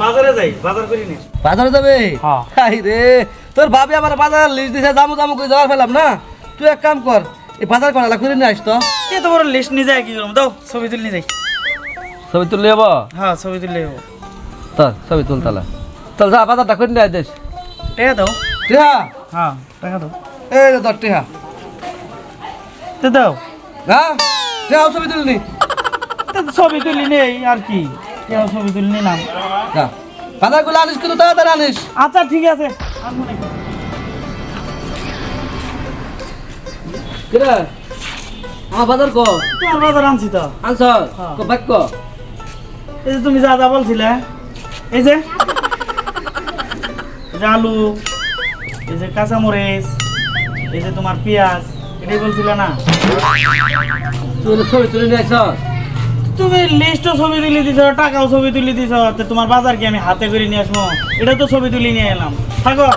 বাজারে যাই বাজার করি নি। বাজারে যাবে? হ্যাঁ। হাই রে তোর ভাবি আমার বাজার লিস্ট দিছে জামু জামু করে যাওয়ার ফেলাম না? তুই এক কাম কর এই বাজার করা করে নিয়ে আসতো। এত বড় লিস্ট নিয়ে যায় কি করব? দাও ছবি তুলে নিয়ে যাই। ছবি তুললে যাব হ্যাঁ ছবি তুললে যাব তোর ছবি তুল তাহলে। চল যা বাজারটা করে নিয়ে দেশ টাকা দাও। টিহা? হ্যাঁ টাকা দাও। এই হ্যাঁ? টিহা ছবি তুলনি। ছবি তুলি নেই আর কি? কেউ ছবি তুলে নিলাম। যা। বাজারগুলো আনিস কিন্তু তাড়াতাড়ি আনিস। আচ্ছা ঠিক আছে। কিরে। আমার বাজার কো তোমার বাজার আনছি তো। আনছ? হ্যাঁ। বাক্য এই যে তুমি যা যা বলছিলে এই যে। এই যে আলু এই যে কাঁচামরিচ এই যে তোমার পেঁয়াজ। এটাই বলছিল না? ছবি তুলে নিয়ে আসছ তুমি লিস্টও ছবি তুলে দিছ টাকাও ছবি তুলে দিছ তোমার বাজার কি আমি হাতে করে নিয়ে আসব? এটা তো ছবি তুলে নিয়ে এলাম। থাকো।